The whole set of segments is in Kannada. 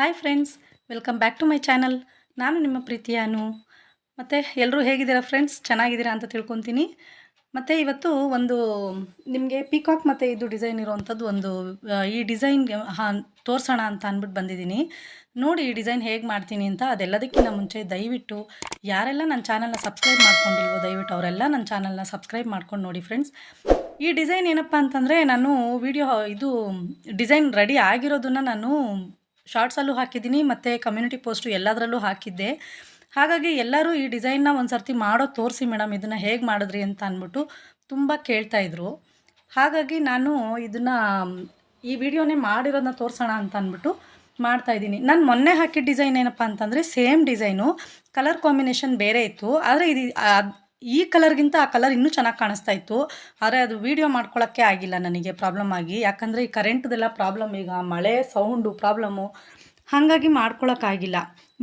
Hi friends welcome back to my channel ನಾನು ನಿಮ್ಮ ಪ್ರೀತಿಯಾನು ಮತ್ತು ಎಲ್ಲರೂ ಹೇಗಿದ್ದೀರಾ ಫ್ರೆಂಡ್ಸ್ ಚೆನ್ನಾಗಿದ್ದೀರಾ ಅಂತ ತಿಳ್ಕೊತೀನಿ. ಮತ್ತು ಇವತ್ತು ಒಂದು, ನಿಮಗೆ ಪಿಕಾಕ್ ಮತ್ತು ಇದು ಡಿಸೈನ್ ಇರೋವಂಥದ್ದು ಒಂದು ಈ ಡಿಸೈನ್ ಹಾಂ, ತೋರಿಸೋಣ ಅಂತ ಅಂದ್ಬಿಟ್ಟು ಬಂದಿದ್ದೀನಿ. ನೋಡಿ ಈ ಡಿಸೈನ್ ಹೇಗೆ ಮಾಡ್ತೀನಿ ಅಂತ ಅದೆಲ್ಲದಕ್ಕಿಂತ ಮುಂಚೆ ದಯವಿಟ್ಟು ಯಾರೆಲ್ಲ ನನ್ನ ಚಾನಲ್ನ ಸಬ್ಸ್ಕ್ರೈಬ್ ಮಾಡ್ಕೊಂಡಿಲ್ವೋ ದಯವಿಟ್ಟು ಅವರೆಲ್ಲ ನನ್ನ ಚಾನಲ್ನ ಸಬ್ಸ್ಕ್ರೈಬ್ ಮಾಡ್ಕೊಂಡು ನೋಡಿ ಫ್ರೆಂಡ್ಸ್ ಈ ಡಿಸೈನ್ ಏನಪ್ಪ ಅಂತಂದರೆ ನಾನು ವಿಡಿಯೋ ಇದು ಡಿಸೈನ್ ರೆಡಿ ಆಗಿರೋದನ್ನು ನಾನು ಶಾರ್ಟ್ಸಲ್ಲೂ ಹಾಕಿದ್ದೀನಿ, ಮತ್ತು ಕಮ್ಯುನಿಟಿ ಪೋಸ್ಟು ಎಲ್ಲದರಲ್ಲೂ ಹಾಕಿದ್ದೆ. ಹಾಗಾಗಿ ಎಲ್ಲರೂ ಈ ಡಿಸೈನ್ನ ಒಂದು ಸರ್ತಿ ಮಾಡೋ ತೋರಿಸಿ ಮೇಡಮ್, ಇದನ್ನು ಹೇಗೆ ಮಾಡಿದ್ರಿ ಅಂತ ಅಂದ್ಬಿಟ್ಟು ತುಂಬ ಕೇಳ್ತಾಯಿದ್ರು ಹಾಗಾಗಿ ನಾನು ಇದನ್ನು, ಈ ವಿಡಿಯೋನೇ ಮಾಡಿರೋದನ್ನ ತೋರಿಸೋಣ ಅಂತ ಅಂದ್ಬಿಟ್ಟು ಮಾಡ್ತಾಯಿದ್ದೀನಿ ನಾನು ಮೊನ್ನೆ ಹಾಕಿದ ಡಿಸೈನ್ ಏನಪ್ಪ ಅಂತಂದರೆ ಸೇಮ್ ಡಿಸೈನು ಕಲರ್ ಕಾಂಬಿನೇಷನ್ ಬೇರೆ ಇತ್ತು. ಆದರೆ ಇದು ಈ ಕಲರ್ಗಿಂತ ಆ ಕಲರ್ ಇನ್ನೂ ಚೆನ್ನಾಗಿ ಕಾಣಿಸ್ತಾ ಇತ್ತು. ಆದರೆ ಅದು ವೀಡಿಯೋ ಮಾಡ್ಕೊಳ್ಳೋಕ್ಕೆ ಆಗಿಲ್ಲ ನನಗೆ ಪ್ರಾಬ್ಲಮ್ ಆಗಿ. ಯಾಕಂದರೆ ಈ ಕರೆಂಟ್ದೆಲ್ಲ ಪ್ರಾಬ್ಲಮ್ ಈಗ ಮಳೆ ಸೌಂಡು ಪ್ರಾಬ್ಲಮ್ಮು ಹಾಗಾಗಿ ಮಾಡ್ಕೊಳ್ಳೋಕ್ಕಾಗಿಲ್ಲ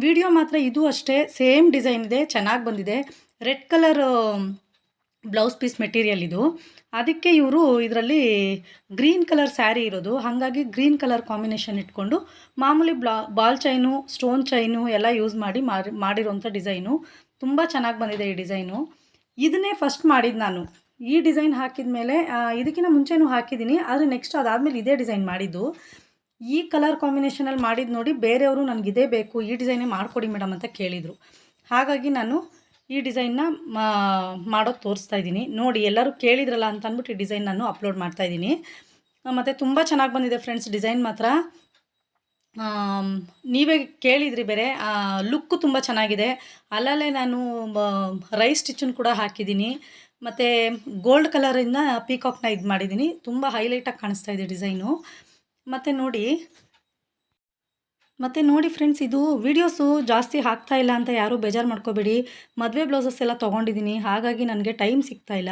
ವಿಡಿಯೋ ಮಾತ್ರ ಇದು ಅಷ್ಟೇ ಸೇಮ್ ಡಿಸೈನ್ ಇದೆ, ಚೆನ್ನಾಗಿ ಬಂದಿದೆ. Red colour blouse piece material ಇದು. ಅದಕ್ಕೆ ಇವರು ಇದರಲ್ಲಿ ಗ್ರೀನ್ ಕಲರ್ ಸ್ಯಾರಿ ಇರೋದು. ಹಾಗಾಗಿ ಗ್ರೀನ್ ಕಲರ್ ಕಾಂಬಿನೇಷನ್ ಇಟ್ಕೊಂಡು ಮಾಮೂಲಿ ಬ್ಲಾ ಚೈನು ಸ್ಟೋನ್ ಚೈನು ಎಲ್ಲ ಯೂಸ್ ಮಾಡಿ ಮಾಡಿ ಮಾಡಿರೋಂಥ ಡಿಸೈನು ತುಂಬ ಚೆನ್ನಾಗಿ ಬಂದಿದೆ ಈ ಡಿಸೈನು ಇದನ್ನೇ ಫಸ್ಟ್ ಮಾಡಿದ್ದು ನಾನು. ಈ ಡಿಸೈನ್ ಹಾಕಿದ ಮೇಲೆ ಇದಕ್ಕಿಂತ ಮುಂಚೆನೂ ಹಾಕಿದ್ದೀನಿ, ಆದರೆ ನೆಕ್ಸ್ಟ್ ಅದಾದಮೇಲೆ ಇದೇ ಡಿಸೈನ್ ಮಾಡಿದ್ದು. ಈ ಕಲರ್ ಕಾಂಬಿನೇಷನಲ್ಲಿ ಮಾಡಿದ್ದು ನೋಡಿ ಬೇರೆಯವರು ನನಗೆ ಇದೇ ಬೇಕು, ಈ ಡಿಸೈನೇ ಮಾಡಿಕೊಡಿ ಮೇಡಮ್ ಅಂತ ಕೇಳಿದರು. ಹಾಗಾಗಿ ನಾನು ಈ ಡಿಸೈನ್ನ ಮಾಡೋದು ತೋರಿಸ್ತಾ ಇದ್ದೀನಿ. ನೋಡಿ, ಎಲ್ಲರೂ ಕೇಳಿದ್ರಲ್ಲ ಅಂತ ಅಂದ್ಬಿಟ್ಟು ಈ ಡಿಸೈನ್ ನಾನು ಅಪ್ಲೋಡ್ ಮಾಡ್ತಾ ಇದ್ದೀನಿ. ಮತ್ತು ತುಂಬ ಚೆನ್ನಾಗಿ ಬಂದಿದೆ ಫ್ರೆಂಡ್ಸ್ ಡಿಸೈನ್ ಮಾತ್ರ. ನೀವೇ ಕೇಳಿದ್ರಿ ಬೇರೆ. ಲುಕ್ಕು ತುಂಬ ಚೆನ್ನಾಗಿದೆ. ಅಲ್ಲಲ್ಲೇ ನಾನು ರೈಸ್ ಸ್ಟಿಚ್ಚನ್ನು ಕೂಡ ಹಾಕಿದ್ದೀನಿ. ಮತ್ತು ಗೋಲ್ಡ್ ಕಲರಿಂದ ಪೀಕಾಕ್ನ ಇದು ಮಾಡಿದ್ದೀನಿ. ತುಂಬ ಹೈಲೈಟಾಗಿ ಕಾಣಿಸ್ತಾ ಇದೆ ಡಿಸೈನು ಮತ್ತು ನೋಡಿ ಮತ್ತು ನೋಡಿ ಫ್ರೆಂಡ್ಸ್ ಇದು ವೀಡಿಯೋಸು ಜಾಸ್ತಿ ಹಾಕ್ತಾ ಇಲ್ಲ ಅಂತ ಯಾರೂ ಬೇಜಾರು ಮಾಡ್ಕೋಬೇಡಿ. ಮದುವೆ ಬ್ಲೌಸಸ್ ಎಲ್ಲ ತೊಗೊಂಡಿದ್ದೀನಿ, ಹಾಗಾಗಿ ನನಗೆ ಟೈಮ್ ಸಿಗ್ತಾ ಇಲ್ಲ.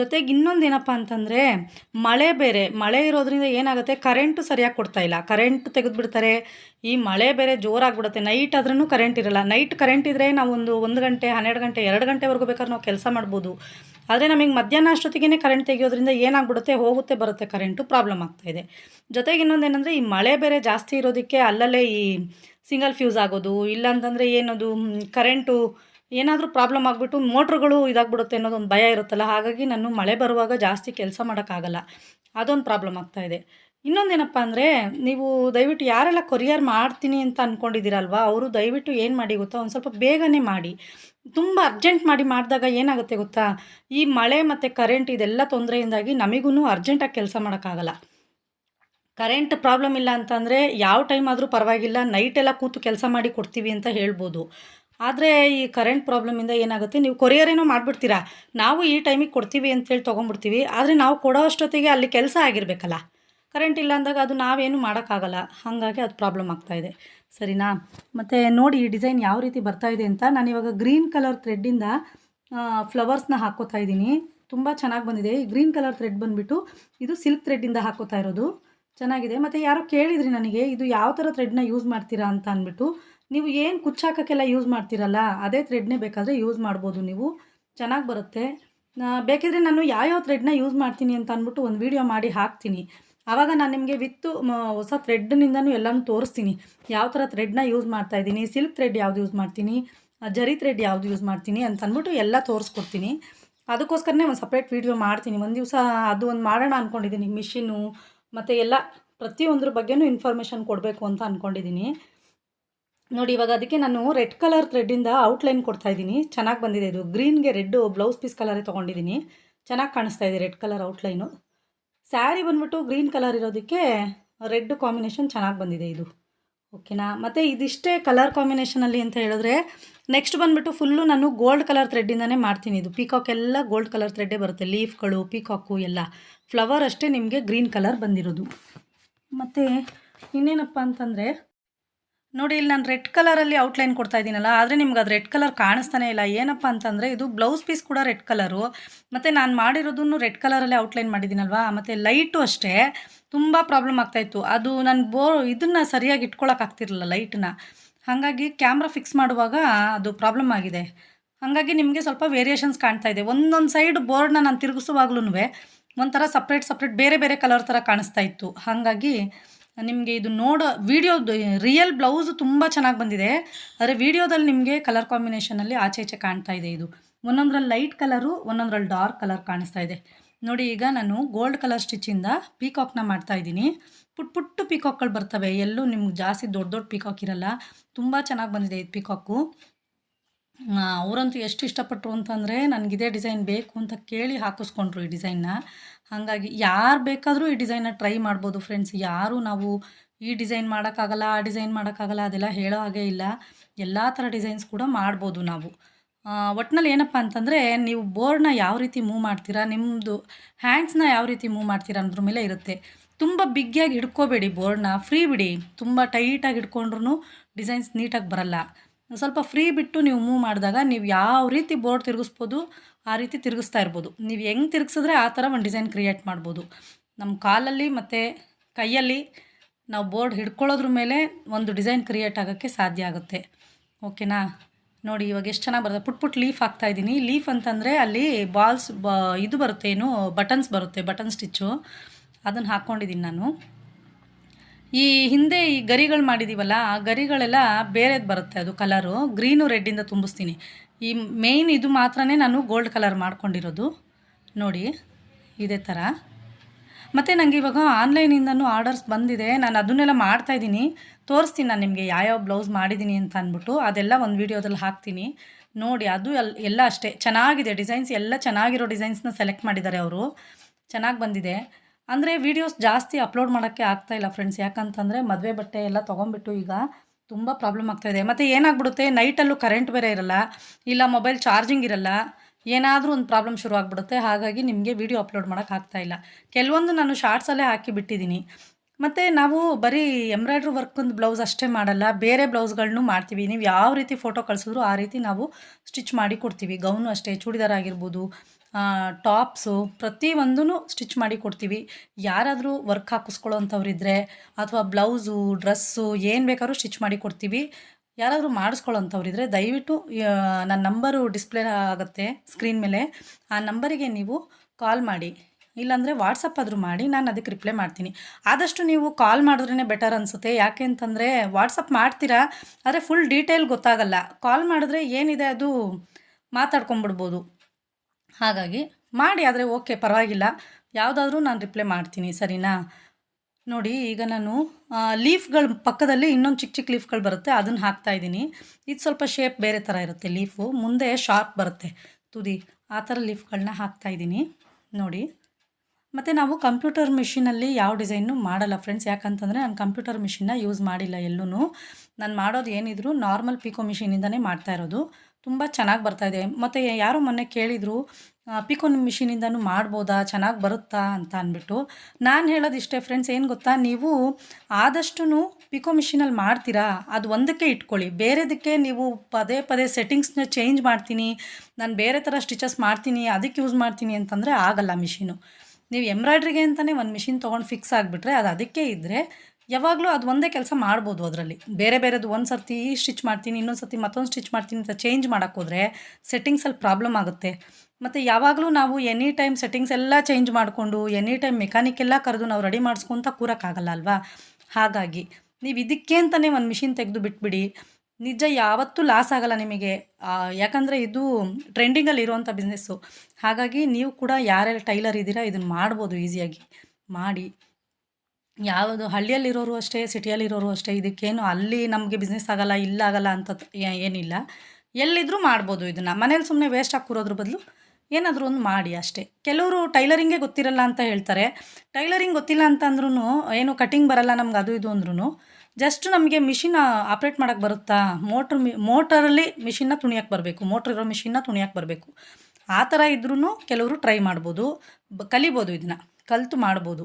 ಜೊತೆಗೆ ಇನ್ನೊಂದು ಏನಪ್ಪ ಅಂತಂದರೆ, ಮಳೆ ಬೇರೆ, ಮಳೆ ಇರೋದ್ರಿಂದ ಏನಾಗುತ್ತೆ ಕರೆಂಟು ಸರಿಯಾಗಿ ಕೊಡ್ತಾ ಇಲ್ಲ. ಕರೆಂಟ್ ತೆಗೆದುಬಿಡ್ತಾರೆ. ಈ ಮಳೆ ಬೇರೆ ಜೋರಾಗ್ಬಿಡುತ್ತೆ. ನೈಟ್ ಆದ್ರೂ ಕರೆಂಟ್ ಇರಲ್ಲ. ನೈಟ್ ಕರೆಂಟ್ ಇದ್ದರೆ ನಾವು ಒಂದು ಒಂದು ಗಂಟೆ, ಹನ್ನೆರಡು ಗಂಟೆ, ಎರಡು ಗಂಟೆವರೆಗೂ ಬೇಕಾದ್ರೆ ನಾವು ಕೆಲಸ ಮಾಡ್ಬೋದು. ಆದರೆ ನಮಗೆ ಮಧ್ಯಾಹ್ನ ಅಷ್ಟೊತ್ತಿಗೆ ಕರೆಂಟ್ ತೆಗೆಯೋದ್ರಿಂದ ಏನಾಗ್ಬಿಡುತ್ತೆ? ಹೋಗುತ್ತೆ, ಬರುತ್ತೆ ಕರೆಂಟು ಪ್ರಾಬ್ಲಮ್ ಆಗ್ತಾಯಿದೆ ಜೊತೆಗೆ ಇನ್ನೊಂದು ಏನಂದರೆ, ಈ ಮಳೆ ಬೇರೆ ಜಾಸ್ತಿ ಇರೋದಕ್ಕೆ ಅಲ್ಲಲ್ಲೇ ಈ ಸಿಂಗಲ್ ಫ್ಯೂಸ್ ಆಗೋದು, ಇಲ್ಲಾಂತಂದರೆ ಏನದು ಕರೆಂಟು ಏನಾದರೂ ಪ್ರಾಬ್ಲಮ್ ಆಗಿಬಿಟ್ಟು ಮೋಟ್ರುಗಳು ಇದಾಗ್ಬಿಡುತ್ತೆ ಅನ್ನೋದೊಂದು ಭಯ ಇರುತ್ತಲ್ಲ. ಹಾಗಾಗಿ ನಾನು ಮಳೆ ಬರುವಾಗ ಜಾಸ್ತಿ ಕೆಲಸ ಮಾಡೋಕ್ಕಾಗಲ್ಲ. ಅದೊಂದು ಪ್ರಾಬ್ಲಮ್ ಆಗ್ತಾಯಿದೆ ಇನ್ನೊಂದೇನಪ್ಪ ಅಂದರೆ, ನೀವು ದಯವಿಟ್ಟು ಯಾರೆಲ್ಲ ಕೊರಿಯರ್ ಮಾಡ್ತೀನಿ ಅಂತ ಅಂದ್ಕೊಂಡಿದ್ದೀರಲ್ವಾ ಅವರು ದಯವಿಟ್ಟು ಏನು ಮಾಡಿ ಗೊತ್ತಾ? ಒಂದು ಸ್ವಲ್ಪ ಬೇಗನೆ ಮಾಡಿ. ತುಂಬ ಅರ್ಜೆಂಟ್ ಮಾಡಿ ಮಾಡಿದಾಗ ಏನಾಗುತ್ತೆ ಗೊತ್ತಾ? ಈ ಮಳೆ ಮತ್ತು ಕರೆಂಟ್ ಇದೆಲ್ಲ ತೊಂದರೆಯಿಂದಾಗಿ ನಮಗೂ ಅರ್ಜೆಂಟಾಗಿ ಕೆಲಸ ಮಾಡೋಕ್ಕಾಗಲ್ಲ. ಕರೆಂಟ್ ಪ್ರಾಬ್ಲಮ್ ಇಲ್ಲ ಅಂತಂದರೆ ಯಾವ ಟೈಮ್ ಆದರೂ ಪರವಾಗಿಲ್ಲ ನೈಟೆಲ್ಲ ಕೂತು ಕೆಲಸ ಮಾಡಿ ಕೊಡ್ತೀವಿ ಅಂತ ಹೇಳ್ಬೋದು. ಆದರೆ ಈ ಕರೆಂಟ್ ಪ್ರಾಬ್ಲಮಿಂದ ಏನಾಗುತ್ತೆ? ನೀವು ಕೊರಿಯರ್ ಏನೋ ಮಾಡಿಬಿಡ್ತೀರಾ? ನಾವು ಈ ಟೈಮಿಗೆ ಕೊಡ್ತೀವಿ ಅಂತೇಳಿ ತೊಗೊಂಡ್ಬಿಡ್ತೀವಿ. ಆದರೆ ನಾವು ಕೊಡೋ ಅಷ್ಟೊತ್ತಿಗೆ ಅಲ್ಲಿ ಕೆಲಸ ಆಗಿರಬೇಕಲ್ಲ. ಕರೆಂಟ್ ಇಲ್ಲ ಅಂದಾಗ ಅದು ನಾವೇನು ಮಾಡೋಕ್ಕಾಗಲ್ಲ. ಹಾಗಾಗಿ ಅದು ಪ್ರಾಬ್ಲಮ್ ಆಗ್ತಾಯಿದೆ ಸರಿನಾ? ಮತ್ತು ನೋಡಿ ಈ ಡಿಸೈನ್ ಯಾವ ರೀತಿ ಬರ್ತಾ ಇದೆ ಅಂತ. ನಾನು ಇವಾಗ ಗ್ರೀನ್ ಕಲರ್ ಥ್ರೆಡ್ಡಿಂದ ಫ್ಲವರ್ಸ್ನ ಹಾಕೋತಾ ಇದ್ದೀನಿ. ತುಂಬ ಚೆನ್ನಾಗಿ ಬಂದಿದೆ. ಈ ಗ್ರೀನ್ ಕಲರ್ ಥ್ರೆಡ್ ಬಂದುಬಿಟ್ಟು ಇದು ಸಿಲ್ಕ್ ಥ್ರೆಡ್ಡಿಂದ ಹಾಕೋತಾ ಇರೋದು. ಚೆನ್ನಾಗಿದೆ. ಮತ್ತು ಯಾರೋ ಕೇಳಿದ್ರಿ ನನಗೆ, ಇದು ಯಾವ ಥರ ಥ್ರೆಡ್ನ ಯೂಸ್ ಮಾಡ್ತೀರಾ ಅಂತ ಅಂದ್ಬಿಟ್ಟು. ನೀವು ಏನು ಕುಚ್ಚಾಕೋಕ್ಕೆಲ್ಲ ಯೂಸ್ ಮಾಡ್ತೀರಲ್ಲ, ಅದೇ ಥ್ರೆಡ್ನೇ ಬೇಕಾದರೆ ಯೂಸ್ ಮಾಡ್ಬೋದು ನೀವು. ಚೆನ್ನಾಗಿ ಬರುತ್ತೆ. ಬೇಕಿದ್ರೆ ನಾನು ಯಾವ್ಯಾವ ಥ್ರೆಡ್ನ ಯೂಸ್ ಮಾಡ್ತೀನಿ ಅಂತ ಅಂದ್ಬಿಟ್ಟು ಒಂದು ವೀಡಿಯೋ ಮಾಡಿ ಹಾಕ್ತೀನಿ. ಆವಾಗ ನಾನು ನಿಮಗೆ ವಿತ್ತು ಹೊಸ ಥ್ರೆಡ್ನಿಂದನೂ ಎಲ್ಲನೂ ತೋರಿಸ್ತೀನಿ. ಯಾವ ಥರ ಥ್ರೆಡ್ನ ಯೂಸ್ ಮಾಡ್ತಾ ಇದ್ದೀನಿ ಸಿಲ್ಕ್ ಥ್ರೆಡ್ ಯಾವ್ದು ಯೂಸ್ ಮಾಡ್ತೀನಿ ಜರಿ ಥ್ರೆಡ್ ಯಾವುದು ಯೂಸ್ ಮಾಡ್ತೀನಿ ಅಂತ ಅಂದ್ಬಿಟ್ಟು ಎಲ್ಲ ತೋರಿಸ್ಕೊಡ್ತೀನಿ. ಅದಕ್ಕೋಸ್ಕರನೇ ಒಂದು ಸಪ್ರೇಟ್ ವೀಡಿಯೋ ಮಾಡ್ತೀನಿ. ಒಂದು ದಿವಸ ಅದು ಒಂದು ಮಾಡೋಣ ಅಂದ್ಕೊಂಡಿದ್ದೀನಿ ಮಿಷಿನು ಮತ್ತು ಎಲ್ಲ, ಪ್ರತಿಯೊಂದ್ರ ಬಗ್ಗೆನೂ ಇನ್ಫಾರ್ಮೇಷನ್ ಕೊಡಬೇಕು ಅಂತ ಅಂದ್ಕೊಂಡಿದ್ದೀನಿ ನೋಡಿ, ಇವಾಗ ಅದಕ್ಕೆ ನಾನು ರೆಡ್ ಕಲರ್ ಥ್ರೆಡ್ಡಿಂದ ಔಟ್ಲೈನ್ ಕೊಡ್ತಾ ಇದ್ದೀನಿ. ಚೆನ್ನಾಗಿ ಬಂದಿದೆ ಇದು. ಗ್ರೀನ್ಗೆ ರೆಡ್ ಬ್ಲೌಸ್ ಪೀಸ್ ಕಲರೇ ತೊಗೊಂಡಿದ್ದೀನಿ. ಚೆನ್ನಾಗಿ ಕಾಣಿಸ್ತಾ ಇದೆ ರೆಡ್ ಕಲರ್ ಔಟ್ಲೈನು ಸ್ಯಾರಿ ಬಂದ್ಬಿಟ್ಟು ಗ್ರೀನ್ ಕಲರ್ ಇರೋದಕ್ಕೆ ರೆಡ್ ಕಾಂಬಿನೇಷನ್ ಚೆನ್ನಾಗಿ ಬಂದಿದೆ ಇದು. ಓಕೆನಾ? ಮತ್ತು ಇದಿಷ್ಟೇ ಕಲರ್ ಕಾಂಬಿನೇಷನಲ್ಲಿ ಅಂತ ಹೇಳಿದ್ರೆ, ನೆಕ್ಸ್ಟ್ ಬಂದುಬಿಟ್ಟು ಫುಲ್ಲು ನಾನು ಗೋಲ್ಡ್ ಕಲರ್ ಥ್ರೆಡ್ಡಿಂದನೇ ಮಾಡ್ತೀನಿ ಇದು. ಪೀಕಾಕ್ ಎಲ್ಲ ಗೋಲ್ಡ್ ಕಲರ್ ಥ್ರೆಡ್ಡೇ ಬರುತ್ತೆ. ಲೀಫ್ಗಳು ಪೀಕಾಕು ಎಲ್ಲ. ಫ್ಲವರ್ ಅಷ್ಟೇ ನಿಮಗೆ ಗ್ರೀನ್ ಕಲರ್ ಬಂದಿರೋದು. ಮತ್ತು ಇನ್ನೇನಪ್ಪ ಅಂತಂದರೆ ನೋಡಿ, ಇಲ್ಲಿ ನಾನು ರೆಡ್ ಕಲರಲ್ಲಿ ಔಟ್ಲೈನ್ ಕೊಡ್ತಾ ಇದ್ದೀನಲ್ಲ, ಆದರೆ ನಿಮ್ಗೆ ಅದು ರೆಡ್ ಕಲರ್ ಕಾಣಿಸ್ತಾನೆ ಇಲ್ಲ. ಏನಪ್ಪ ಅಂತಂದರೆ, ಇದು ಬ್ಲೌಸ್ ಪೀಸ್ ಕೂಡ ರೆಡ್ ಕಲರು. ಮತ್ತು ನಾನು ಮಾಡಿರೋದನ್ನು ರೆಡ್ ಕಲರಲ್ಲೇ ಔಟ್ಲೈನ್ ಮಾಡಿದ್ದೀನಲ್ವಾ? ಮತ್ತು ಲೈಟು ಅಷ್ಟೇ. ತುಂಬ ಪ್ರಾಬ್ಲಮ್ ಆಗ್ತಾಯಿತ್ತು ಅದು ನಾನು ಬೋ, ಇದನ್ನು ಸರಿಯಾಗಿ ಇಟ್ಕೊಳಕ್ಕಾಗ್ತಿರಲಿಲ್ಲ ಲೈಟನ್ನ ಹಾಗಾಗಿ ಕ್ಯಾಮ್ರಾ ಫಿಕ್ಸ್ ಮಾಡುವಾಗ ಅದು ಪ್ರಾಬ್ಲಮ್ ಆಗಿದೆ. ಹಾಗಾಗಿ ನಿಮಗೆ ಸ್ವಲ್ಪ ವೇರಿಯೇಷನ್ಸ್ ಕಾಣ್ತಾ ಇದೆ. ಒಂದೊಂದು ಸೈಡ್ ಬೋರ್ಡ್ನ ನಾನು ತಿರುಗಿಸುವಾಗ್ಲೂ ಒಂಥರ ಸಪ್ರೇಟ್ ಸಪ್ರೇಟ್ ಬೇರೆ ಬೇರೆ ಕಲರ್ ಥರ ಕಾಣಿಸ್ತಾ ಇತ್ತು. ಹಾಗಾಗಿ ನಿಮಗೆ ಇದು ನೋಡೋ ವಿಡಿಯೋ ರಿಯಲ್ ಬ್ಲೌಸ್ ತುಂಬ ಚೆನ್ನಾಗಿ ಬಂದಿದೆ. ಆದರೆ ವಿಡಿಯೋದಲ್ಲಿ ನಿಮಗೆ ಕಲರ್ ಕಾಂಬಿನೇಷನಲ್ಲಿ ಆಚೆ ಈಚೆ ಕಾಣ್ತಾ ಇದೆ ಇದು. ಒಂದೊಂದ್ರಲ್ಲಿ ಲೈಟ್ ಕಲರು ಒಂದೊಂದ್ರಲ್ಲಿ ಡಾರ್ಕ್ ಕಲರ್ ಕಾಣಿಸ್ತಾ ಇದೆ. ನೋಡಿ, ಈಗ ನಾನು ಗೋಲ್ಡ್ ಕಲರ್ ಸ್ಟಿಚ್ಚಿಂದ ಪೀಕಾಕ್ನ ಮಾಡ್ತಾ ಇದ್ದೀನಿ. ಪುಟ್ ಪುಟ್ಟು ಪೀಕಾಕ್ಗಳು ಬರ್ತವೆ. ಎಲ್ಲೂ ನಿಮ್ಗೆ ಜಾಸ್ತಿ ದೊಡ್ಡ ದೊಡ್ಡ ಪೀಕಾಕ್ ಇರಲ್ಲ. ತುಂಬ ಚೆನ್ನಾಗಿ ಬಂದಿದೆ ಇದು ಪೀಕಾಕು ಅವರಂತೂ ಎಷ್ಟು ಇಷ್ಟಪಟ್ಟರು ಅಂತಂದರೆ ನನಗಿದೇ ಡಿಸೈನ್ ಬೇಕು ಅಂತ ಕೇಳಿ ಹಾಕಿಸ್ಕೊಂಡ್ರು ಈ ಡಿಸೈನ್ನ ಹಾಗಾಗಿ ಯಾರು ಬೇಕಾದರೂ ಈ ಡಿಸೈನ್ನ ಟ್ರೈ ಮಾಡ್ಬೋದು ಫ್ರೆಂಡ್ಸ್ ಯಾರು ನಾವು ಈ ಡಿಸೈನ್ ಮಾಡೋಕ್ಕಾಗಲ್ಲ, ಆ ಡಿಸೈನ್ ಮಾಡೋಕ್ಕಾಗಲ್ಲ ಅದೆಲ್ಲ ಹೇಳೋ ಹಾಗೆ ಇಲ್ಲ. ಎಲ್ಲ ಥರ ಡಿಸೈನ್ಸ್ ಕೂಡ ಮಾಡ್ಬೋದು ನಾವು. ಒಟ್ನಲ್ಲಿ ಏನಪ್ಪ ಅಂತಂದರೆ ನೀವು ಬೋರ್ಡ್ನ ಯಾವ ರೀತಿ ಮೂವ್ ಮಾಡ್ತೀರಾ ನಿಮ್ಮದು ಹ್ಯಾಂಡ್ಸ್ನ ಯಾವ ರೀತಿ ಮೂವ್ ಮಾಡ್ತೀರಾ ಅನ್ನೋದ್ರ ಮೇಲೆ ಇರುತ್ತೆ. ತುಂಬ ಬಿಗ್ಗಿಯಾಗಿ ಹಿಡ್ಕೋಬೇಡಿ ಬೋರ್ಡ್ನ ಫ್ರೀ ಬಿಡಿ. ತುಂಬ ಟೈಟಾಗಿ ಹಿಡ್ಕೊಂಡ್ರೂ ಡಿಸೈನ್ಸ್ ನೀಟಾಗಿ ಬರಲ್ಲ. ಸ್ವಲ್ಪ ಫ್ರೀ ಬಿಟ್ಟು ನೀವು ಮೂವ್ ಮಾಡಿದಾಗ ನೀವು ಯಾವ ರೀತಿ ಬೋರ್ಡ್ ತಿರುಗಿಸ್ಬೋದು, ಆ ರೀತಿ ತಿರುಗಿಸ್ತಾ ಇರ್ಬೋದು. ನೀವು ಹೆಂಗೆ ತಿರುಗಿಸಿದ್ರೆ ಆ ಥರ ಒಂದು ಡಿಸೈನ್ ಕ್ರಿಯೇಟ್ ಮಾಡ್ಬೋದು. ನಮ್ಮ ಕಾಲಲ್ಲಿ ಮತ್ತು ಕೈಯಲ್ಲಿ ನಾವು ಬೋರ್ಡ್ ಹಿಡ್ಕೊಳ್ಳೋದ್ರ ಮೇಲೆ ಒಂದು ಡಿಸೈನ್ ಕ್ರಿಯೇಟ್ ಆಗೋಕ್ಕೆ ಸಾಧ್ಯ ಆಗುತ್ತೆ. ಓಕೆನಾ ನೋಡಿ, ಇವಾಗ ಎಷ್ಟು ಚೆನ್ನಾಗಿ ಬರುತ್ತೆ ಪುಟ್ ಪುಟ್ ಲೀಫ್ ಹಾಕ್ತಾ ಇದ್ದೀನಿ. ಲೀಫ್ ಅಂತಂದರೆ ಅಲ್ಲಿ ಬಾಲ್ಸ್ ಬ, ಇದು ಬರುತ್ತೆ ಏನು ಬಟನ್ಸ್ ಬರುತ್ತೆ ಬಟನ್ ಸ್ಟಿಚ್ಚು ಅದನ್ನು ಹಾಕ್ಕೊಂಡಿದ್ದೀನಿ ನಾನು. ಈ ಹಿಂದೆ ಈ ಗರಿಗಳು ಮಾಡಿದ್ದೀವಲ್ಲ ಆ ಗರಿಗಳೆಲ್ಲ ಬೇರೆದು ಬರುತ್ತೆ ಅದು ಕಲರು ಗ್ರೀನು ರೆಡ್ಡಿಂದ ತುಂಬಿಸ್ತೀನಿ. ಈ ಮೇಯ್ನ್ ಇದು ಮಾತ್ರನೇ ನಾನು ಗೋಲ್ಡ್ ಕಲರ್ ಮಾಡ್ಕೊಂಡಿರೋದು. ನೋಡಿ, ಇದೇ ಥರ ಮತ್ತು ನನಗೆ ಇವಾಗ ಆನ್ಲೈನಿಂದನೂ ಆರ್ಡರ್ಸ್ ಬಂದಿದೆ. ನಾನು ಅದನ್ನೆಲ್ಲ ಮಾಡ್ತಾಯಿದ್ದೀನಿ ತೋರಿಸ್ತೀನಿ ನಾನು ನಿಮಗೆ ಯಾವ್ಯಾವ ಬ್ಲೌಸ್ ಮಾಡಿದ್ದೀನಿ ಅಂತ ಅಂದ್ಬಿಟ್ಟು. ಅದೆಲ್ಲ ಒಂದು ವೀಡಿಯೋದಲ್ಲಿ ಹಾಕ್ತೀನಿ. ನೋಡಿ, ಅದು ಎಲ್, ಎಲ್ಲ ಅಷ್ಟೇ. ಚೆನ್ನಾಗಿದೆ ಡಿಸೈನ್ಸ್ ಎಲ್ಲ ಚೆನ್ನಾಗಿರೋ ಡಿಸೈನ್ಸ್ನ ಸೆಲೆಕ್ಟ್ ಮಾಡಿದ್ದಾರೆ ಅವರು. ಚೆನ್ನಾಗಿ ಬಂದಿದೆ. ಅಂದರೆ ವೀಡಿಯೋಸ್ ಜಾಸ್ತಿ ಅಪ್ಲೋಡ್ ಮಾಡೋಕ್ಕೆ ಆಗ್ತಾಯಿಲ್ಲ ಫ್ರೆಂಡ್ಸ್ ಯಾಕಂತಂದರೆ ಮದುವೆ ಬಟ್ಟೆ ಎಲ್ಲ ತೊಗೊಂಬಿಟ್ಟು ಈಗ ತುಂಬ ಪ್ರಾಬ್ಲಮ್ ಆಗ್ತಾಯಿದೆ ಮತ್ತು ಏನಾಗ್ಬಿಡುತ್ತೆ? ನೈಟಲ್ಲೂ ಕರೆಂಟ್ ಬೇರೆ ಇರಲ್ಲ. ಇಲ್ಲ ಮೊಬೈಲ್ ಚಾರ್ಜಿಂಗ್ ಇರಲ್ಲ. ಏನಾದರೂ ಒಂದು ಪ್ರಾಬ್ಲಮ್ ಶುರು ಆಗಿಬಿಡುತ್ತೆ. ಹಾಗಾಗಿ ನಿಮಗೆ ವೀಡಿಯೋ ಅಪ್ಲೋಡ್ ಮಾಡೋಕ್ಕೆ ಆಗ್ತಾಯಿಲ್ಲ ಕೆಲವೊಂದು ನಾನು ಶಾರ್ಟ್ಸಲ್ಲೇ ಹಾಕಿ ಬಿಟ್ಟಿದ್ದೀನಿ. ಮತ್ತು ನಾವು ಬರೀ ಎಂಬ್ರಾಯ್ಡ್ರಿ ವರ್ಕೊಂದು ಬ್ಲೌಸ್ ಅಷ್ಟೇ ಮಾಡಲ್ಲ. ಬೇರೆ ಬ್ಲೌಸ್ಗಳನ್ನೂ ಮಾಡ್ತೀವಿ. ನೀವು ಯಾವ ರೀತಿ ಫೋಟೋ ಕಳಿಸಿದ್ರು ಆ ರೀತಿ ನಾವು ಸ್ಟಿಚ್ ಮಾಡಿ ಕೊಡ್ತೀವಿ. ಗೌನು ಅಷ್ಟೇ, ಚೂಡಿದಾರ ಆಗಿರ್ಬೋದು ಟಾಪ್ಸು ಪ್ರತಿಯೊಂದೂ ಸ್ಟಿಚ್ ಮಾಡಿ ಕೊಡ್ತೀವಿ. ಯಾರಾದರೂ ವರ್ಕ್ ಹಾಕಿಸ್ಕೊಳ್ಳೋಂಥವ್ರಿದ್ರೆ ಅಥವಾ ಬ್ಲೌಸು, ಡ್ರೆಸ್ಸು ಏನು ಬೇಕಾದ್ರೂ ಸ್ಟಿಚ್ ಮಾಡಿ ಕೊಡ್ತೀವಿ. ಯಾರಾದರೂ ಮಾಡಿಸ್ಕೊಳ್ಳೋಂಥವ್ರಿದ್ರೆ ದಯವಿಟ್ಟು ನನ್ನ ನಂಬರು ಡಿಸ್ಪ್ಲೇ ಆಗುತ್ತೆ ಸ್ಕ್ರೀನ್ ಮೇಲೆ. ಆ ನಂಬರಿಗೆ ನೀವು ಕಾಲ್ ಮಾಡಿ. ಇಲ್ಲಾಂದರೆ ವಾಟ್ಸಪ್ ಆದರೂ ಮಾಡಿ, ನಾನು ಅದಕ್ಕೆ ರಿಪ್ಲೈ ಮಾಡ್ತೀನಿ. ಆದಷ್ಟು ನೀವು ಕಾಲ್ ಮಾಡಿದ್ರೇ ಬೆಟರ್ ಅನಿಸುತ್ತೆ. ಯಾಕೆ ಅಂತಂದರೆ ವಾಟ್ಸಪ್ ಮಾಡ್ತೀರಾ, ಆದರೆ ಫುಲ್ ಡೀಟೇಲ್ ಗೊತ್ತಾಗಲ್ಲ. ಕಾಲ್ ಮಾಡಿದ್ರೆ ಏನಿದೆ ಅದು ಮಾತಾಡ್ಕೊಂಬಿಡ್ಬೋದು. ಹಾಗಾಗಿ ಮಾಡಿ ಆದರೆ ಓಕೆ, ಪರವಾಗಿಲ್ಲ. ಯಾವುದಾದ್ರೂ ನಾನು ರಿಪ್ಲೈ ಮಾಡ್ತೀನಿ, ಸರಿನಾ? ನೋಡಿ, ಈಗ ನಾನು ಲೀಫ್ಗಳ ಪಕ್ಕದಲ್ಲಿ ಇನ್ನೊಂದು ಚಿಕ್ಕ ಚಿಕ್ಕ ಲೀಫ್ಗಳು ಬರುತ್ತೆ ಅದನ್ನು ಹಾಕ್ತಾ ಇದ್ದೀನಿ. ಇದು ಸ್ವಲ್ಪ ಶೇಪ್ ಬೇರೆ ಥರ ಇರುತ್ತೆ ಲೀಫು ಮುಂದೆ ಶಾರ್ಪ್ ಬರುತ್ತೆ. ತುದಿ, ಆ ಥರ ಲೀಫ್ಗಳನ್ನ ಹಾಕ್ತಾ ಇದ್ದೀನಿ. ನೋಡಿ. ಮತ್ತು ನಾವು ಕಂಪ್ಯೂಟರ್ ಮಿಷಿನಲ್ಲಿ ಯಾವ ಡಿಸೈನು ಮಾಡಲ್ಲ ಫ್ರೆಂಡ್ಸ್. ಯಾಕಂತಂದರೆ ನಾನು ಕಂಪ್ಯೂಟರ್ ಮಿಷಿನ್ನ ಯೂಸ್ ಮಾಡಿಲ್ಲ ಎಲ್ಲೂ ನಾನು ಮಾಡೋದು ಏನಿದ್ರು ನಾರ್ಮಲ್ ಪಿಕೋ ಮಿಷಿನಿಂದನೇ ಮಾಡ್ತಾ ಇರೋದು. ತುಂಬ ಚೆನ್ನಾಗಿ ಬರ್ತಾಯಿದೆ ಮತ್ತು ಯಾರೋ ಮೊನ್ನೆ ಕೇಳಿದರು ಪಿಕೋ ಮಿಷಿನಿಂದನೂ ಮಾಡ್ಬೋದಾ? ಚೆನ್ನಾಗಿ ಬರುತ್ತಾ? ಅಂತ ಅಂದ್ಬಿಟ್ಟು. ನಾನು ಹೇಳೋದು ಇಷ್ಟೇ ಫ್ರೆಂಡ್ಸ್, ಏನು ಗೊತ್ತಾ? ನೀವು ಆದಷ್ಟು ಪಿಕೋ ಮಿಷಿನಲ್ಲಿ ಮಾಡ್ತೀರಾ? ಅದು ಒಂದಕ್ಕೆ ಇಟ್ಕೊಳ್ಳಿ. ಬೇರೆದಕ್ಕೆ ನೀವು ಪದೇ ಪದೇ ಸೆಟ್ಟಿಂಗ್ಸ್ನ ಚೇಂಜ್ ಮಾಡ್ತೀನಿ. ನಾನು ಬೇರೆ ಥರ ಸ್ಟಿಚಸ್ ಮಾಡ್ತೀನಿ, ಅದಕ್ಕೆ ಯೂಸ್ ಮಾಡ್ತೀನಿ ಅಂತಂದರೆ ಆಗಲ್ಲ ಮಿಷಿನು. ನೀವು ಎಂಬ್ರಾಯ್ಡ್ರಿಗೆ ಅಂತಲೇ ಒಂದು ಮಿಷಿನ್ ತೊಗೊಂಡು ಫಿಕ್ಸ್ ಆಗಿಬಿಟ್ರೆ ಅದು ಅದಕ್ಕೆ ಇದ್ದರೆ ಯಾವಾಗಲೂ ಅದು ಒಂದೇ ಕೆಲಸ ಮಾಡ್ಬೋದು ಅದರಲ್ಲಿ. ಬೇರೆ ಬೇರೆದು ಒಂದು ಸರ್ತಿ ಸ್ಟಿಚ್ ಮಾಡ್ತೀನಿ, ಇನ್ನೊಂದು ಸರ್ತಿ ಮತ್ತೊಂದು ಸ್ಟಿಚ್ ಮಾಡ್ತೀನಿ ಅಂತ ಚೇಂಜ್ ಮಾಡೋಕ್ಕೆ ಹೋದರೆ ಸೆಟ್ಟಿಂಗ್ಸಲ್ಲಿ ಪ್ರಾಬ್ಲಮ್ ಆಗುತ್ತೆ. ಮತ್ತು ಯಾವಾಗಲೂ ನಾವು ಎನಿ ಟೈಮ್ ಸೆಟ್ಟಿಂಗ್ಸ್ ಎಲ್ಲ ಚೇಂಜ್ ಮಾಡಿಕೊಂಡು ಎನಿ ಟೈಮ್ ಮೆಕ್ಯಾನಿಕ್ ಎಲ್ಲ ಕರೆದು ನಾವು ರೆಡಿ ಮಾಡಿಸ್ಕೊಂತ ಕೂರೋಕ್ಕಾಗಲ್ಲ ಅಲ್ವಾ? ಹಾಗಾಗಿ, ನೀವು ಇದಕ್ಕೆ ಅಂತಲೇ ಒಂದು ಮಿಷಿನ್ ತೆಗೆದು ಬಿಟ್ಬಿಡಿ. ನಿಜ ಯಾವತ್ತೂ ಲಾಸ್ ಆಗಲ್ಲ ನಿಮಗೆ. ಯಾಕಂದರೆ ಇದು ಟ್ರೆಂಡಿಂಗಲ್ಲಿ ಇರುವಂಥ ಬಿಸ್ನೆಸ್ಸು ಹಾಗಾಗಿ ನೀವು ಕೂಡ ಯಾರೆಲ್ಲ ಟೈಲರ್ ಇದ್ದೀರಾ ಇದನ್ನು ಮಾಡ್ಬೋದು ಈಸಿಯಾಗಿ ಮಾಡಿ. ಯಾವುದು ಹಳ್ಳಿಯಲ್ಲಿರೋರು ಅಷ್ಟೇ, ಸಿಟಿಯಲ್ಲಿರೋರು ಅಷ್ಟೇ, ಇದಕ್ಕೇನು ಅಲ್ಲಿ ನಮಗೆ ಬಿಸ್ನೆಸ್ ಆಗಲ್ಲ, ಇಲ್ಲ ಆಗಲ್ಲ ಅಂತ ಏನಿಲ್ಲ. ಎಲ್ಲಿದ್ದರೂ ಮಾಡ್ಬೋದು ಇದನ್ನು. ಮನೇಲಿ ಸುಮ್ಮನೆ ವೇಸ್ಟ್ ಆಗಿ ಕೂರೋದ್ರ ಬದಲು ಏನಾದರೂ ಒಂದು ಮಾಡಿ ಅಷ್ಟೇ. ಕೆಲವರು ಟೈಲರಿಂಗೇ ಗೊತ್ತಿರಲ್ಲ ಅಂತ ಹೇಳ್ತಾರೆ. ಟೈಲರಿಂಗ್ ಗೊತ್ತಿಲ್ಲ ಅಂತ ಅಂದ್ರೂ ಏನು ಕಟಿಂಗ್ ಬರಲ್ಲ ನಮ್ಗೆ ಅದು ಇದು ಅಂದ್ರೂ ಜಸ್ಟ್ ನಮಗೆ ಮಿಷಿನ್ ಆಪ್ರೇಟ್ ಮಾಡೋಕ್ಕೆ ಬರುತ್ತಾ? ಮೋಟ್ರ್ ಮಿ ಮೋಟರಲ್ಲಿ ಮಿಷಿನ್ನ ತುಣಿಯಕ್ಕೆ ಬರಬೇಕು. ಮೋಟ್ರ್ ಇರೋ ಮಿಷಿನ್ನ ತುಣಿಯಕ್ಕೆ ಬರಬೇಕು. ಆ ಥರ ಇದ್ರೂ ಕೆಲವರು ಟ್ರೈ ಮಾಡ್ಬೋದು. ಬ, ಕಲಿಬೋದು ಇದನ್ನ ಕಲಿತು ಮಾಡ್ಬೋದು.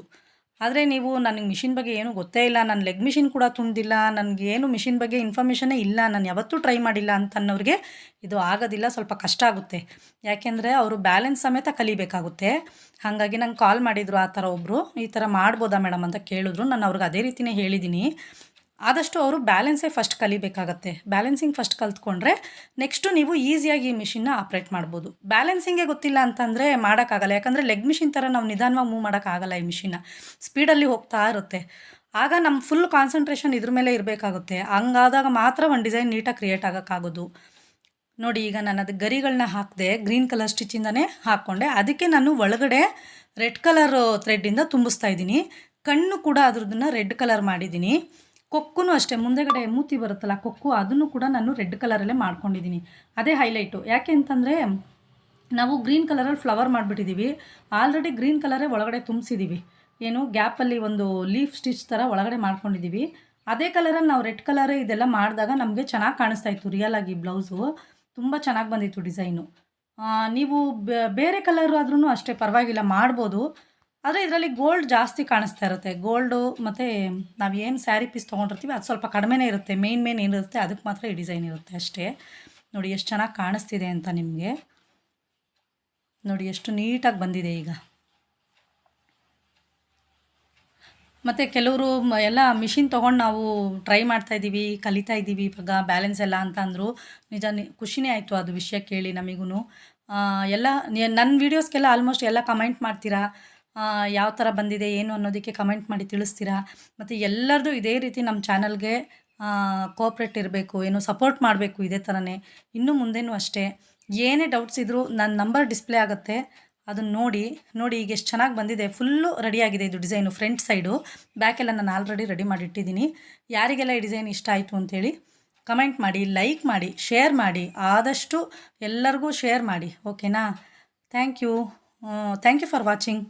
ಆದರೆ ನೀವು ನನಗೆ ಮಿಷಿನ್ ಬಗ್ಗೆ ಏನೂ ಗೊತ್ತೇ ಇಲ್ಲ. ನಾನು ಲೆಗ್ ಮಿಷಿನ್ ಕೂಡ ತುಂಡಿಲ್ಲ ಏನು ಮಿಷಿನ್ ಬಗ್ಗೆ ಇನ್ಫಾರ್ಮೇಷನೇ ಇಲ್ಲ. ನಾನು ಯಾವತ್ತೂ ಟ್ರೈ ಮಾಡಿಲ್ಲ ಅಂತ ಅನ್ನೋರಿಗೆ ಇದು ಆಗೋದಿಲ್ಲ. ಸ್ವಲ್ಪ ಕಷ್ಟ ಆಗುತ್ತೆ. ಯಾಕೆಂದರೆ ಅವರು ಬ್ಯಾಲೆನ್ಸ್ ಸಮೇತ ಕಲಿಬೇಕಾಗುತ್ತೆ. ಹಾಗಾಗಿ ನಂಗೆ ಕಾಲ್ ಮಾಡಿದರು ಆ ಥರ ಒಬ್ಬರು ಈ ಥರ ಮಾಡ್ಬೋದಾ ಮೇಡಮ್ ಅಂತ ಕೇಳಿದ್ರು. ನಾನು ಅವ್ರಿಗೆ ಅದೇ ರೀತಿಯೇ ಹೇಳಿದ್ದೀನಿ ಆದಷ್ಟು ಅವರು ಬ್ಯಾಲೆನ್ಸೇ ಫಸ್ಟ್ ಕಲಿಬೇಕಾಗತ್ತೆ. ಬ್ಯಾಲೆನ್ಸಿಂಗ್ ಫಸ್ಟ್ ಕಲ್ತ್ಕೊಂಡ್ರೆ ನೆಕ್ಸ್ಟು ನೀವು ಈಸಿಯಾಗಿ ಈ ಮಿಷಿನ್ನ ಆಪ್ರೇಟ್ ಮಾಡ್ಬೋದು. ಬ್ಯಾಲೆನ್ಸಿಂಗೇ ಗೊತ್ತಿಲ್ಲ ಅಂತಂದರೆ ಮಾಡೋಕ್ಕಾಗಲ್ಲ. ಯಾಕಂದರೆ ಲೆಗ್ ಮಿಷಿನ್ ಥರ ನಾವು ನಿಧಾನವಾಗಿ ಮೂವ್ ಮಾಡೋಕ್ಕಾಗಲ್ಲ ಈ ಮಿಷಿನ್ನ ಸ್ಪೀಡಲ್ಲಿ ಹೋಗ್ತಾ ಇರುತ್ತೆ. ಆಗ ನಮ್ಮ ಫುಲ್ ಕಾನ್ಸಂಟ್ರೇಷನ್ ಇದ್ರ ಮೇಲೆ ಇರಬೇಕಾಗುತ್ತೆ. ಹಂಗಾದಾಗ ಮಾತ್ರ ಒಂದು ಡಿಸೈನ್ ನೀಟಾಗಿ ಕ್ರಿಯೇಟ್ ಆಗೋಕ್ಕಾಗೋದು. ನೋಡಿ, ಈಗ ನಾನು ಅದು ಗರಿಗಳನ್ನ ಹಾಕಿದೆ ಗ್ರೀನ್ ಕಲರ್ ಸ್ಟಿಚ್ಚಿಂದನೇ ಹಾಕ್ಕೊಂಡೆ. ಅದಕ್ಕೆ ನಾನು ಒಳಗಡೆ ರೆಡ್ ಕಲರ್ ಥ್ರೆಡ್ಡಿಂದ ತುಂಬಿಸ್ತಾ ಇದ್ದೀನಿ. ಕಣ್ಣು ಕೂಡ ಅದ್ರದ್ದನ್ನು ರೆಡ್ ಕಲರ್ ಮಾಡಿದ್ದೀನಿ. ಕೊಕ್ಕೂ ಅಷ್ಟೇ, ಮುಂದೆಗಡೆ ಮೂತಿ ಬರುತ್ತಲ್ಲ ಕೊಕ್ಕು, ಅದನ್ನು ಕೂಡ ನಾನು ರೆಡ್ ಕಲರಲ್ಲೇ ಮಾಡ್ಕೊಂಡಿದ್ದೀನಿ. ಅದೇ ಹೈಲೈಟು ಯಾಕೆ ಅಂತಂದರೆ, ನಾವು ಗ್ರೀನ್ ಕಲರಲ್ಲಿ ಫ್ಲವರ್ ಮಾಡಿಬಿಟ್ಟಿದ್ದೀವಿ ಆಲ್ರೆಡಿ ಗ್ರೀನ್ ಕಲರೇ ಒಳಗಡೆ ತುಂಬಿಸಿದ್ದೀವಿ ಏನು, ಗ್ಯಾಪಲ್ಲಿ ಒಂದು ಲೀಫ್ ಸ್ಟಿಚ್ ಥರ ಒಳಗಡೆ ಮಾಡ್ಕೊಂಡಿದ್ದೀವಿ ಅದೇ ಕಲರಲ್ಲಿ ನಾವು ರೆಡ್ ಕಲರೇ ಇದೆಲ್ಲ ಮಾಡಿದಾಗ ನಮಗೆ ಚೆನ್ನಾಗಿ ಕಾಣಿಸ್ತಾ ಇತ್ತು ರಿಯಲ್ ಆಗಿ ಬ್ಲೌಸು ತುಂಬ ಚೆನ್ನಾಗಿ ಬಂದಿತ್ತು ಡಿಸೈನು ನೀವು ಬೇರೆ ಕಲರ್ ಆದ್ರೂ ಅಷ್ಟೇ ಪರವಾಗಿಲ್ಲ, ಮಾಡ್ಬೋದು. ಆದರೆ ಇದರಲ್ಲಿ ಗೋಲ್ಡ್ ಜಾಸ್ತಿ ಕಾಣಿಸ್ತಾ ಇರುತ್ತೆ. ಗೋಲ್ಡು ಮತ್ತು ನಾವು ಏನು ಸ್ಯಾರಿ ಪೀಸ್ ತೊಗೊಂಡಿರ್ತೀವಿ, ಅದು ಸ್ವಲ್ಪ ಕಡಿಮೆನೇ ಇರುತ್ತೆ. ಮೇನ್ ಮೇನ್ ಏನಿರುತ್ತೆ ಅದಕ್ಕೆ ಮಾತ್ರ ಈ ಡಿಸೈನ್ ಇರುತ್ತೆ ಅಷ್ಟೇ. ನೋಡಿ ಎಷ್ಟು ಚೆನ್ನಾಗಿ ಕಾಣಿಸ್ತಿದೆ ಅಂತ ನಿಮಗೆ. ನೋಡಿ ಎಷ್ಟು ನೀಟಾಗಿ ಬಂದಿದೆ ಈಗ. ಮತ್ತು ಕೆಲವರು ಎಲ್ಲ ಮಿಷಿನ್ ತೊಗೊಂಡು ನಾವು ಟ್ರೈ ಮಾಡ್ತಾ ಇದ್ದೀವಿ, ಕಲಿತಾ ಇದ್ದೀವಿ, ಇವಾಗ ಬ್ಯಾಲೆನ್ಸ್ ಎಲ್ಲ ಅಂತ ಅಂದರು. ನಿಜ ಖುಷಿನೇ ಆಯಿತು ಅದು ವಿಷಯ ಕೇಳಿ ನಮಗೂ ಎಲ್ಲ ನನ್ನ ವೀಡಿಯೋಸ್ಗೆಲ್ಲ ಆಲ್ಮೋಸ್ಟ್ ಎಲ್ಲ ಕಮೆಂಟ್ ಮಾಡ್ತೀರಾ? ಯಾವ ಥರ ಬಂದಿದೆ, ಏನು ಅನ್ನೋದಕ್ಕೆ ಕಮೆಂಟ್ ಮಾಡಿ ತಿಳಿಸ್ತೀರಾ? ಮತ್ತು ಎಲ್ಲರದು ಇದೇ ರೀತಿ ನಮ್ಮ ಚಾನಲ್ಗೆ ಕೋಪ್ರೇಟ್ ಇರಬೇಕು, ಏನು ಸಪೋರ್ಟ್ ಮಾಡಬೇಕು ಇದೇ ಥರನೇ ಇನ್ನು ಮುಂದೆನೂ ಅಷ್ಟೇ. ಏನೇ ಡೌಟ್ಸ್ ಇದ್ದರೂ ನನ್ನ ನಂಬರ್ ಡಿಸ್ಪ್ಲೇ ಆಗುತ್ತೆ. ಅದನ್ನು ನೋಡಿ ನೋಡಿ ಈಗ ಎಷ್ಟು ಚೆನ್ನಾಗಿ ಬಂದಿದೆ. ಫುಲ್ಲು ರೆಡಿಯಾಗಿದೆ ಇದು ಡಿಸೈನು ಫ್ರಂಟ್ ಸೈಡು ಬ್ಯಾಕೆಲ್ಲ ನಾನು ಆಲ್ರೆಡಿ ರೆಡಿ ಮಾಡಿ ಇಟ್ಟಿದ್ದೀನಿ ಯಾರಿಗೆಲ್ಲ ಈ ಡಿಸೈನ್ ಇಷ್ಟ ಆಯಿತು ಅಂತೇಳಿ ಕಮೆಂಟ್ ಮಾಡಿ ಲೈಕ್ ಮಾಡಿ ಶೇರ್ ಮಾಡಿ, ಆದಷ್ಟು ಎಲ್ಲರಿಗೂ ಶೇರ್ ಮಾಡಿ. ಓಕೆನಾ thank you thank you for watching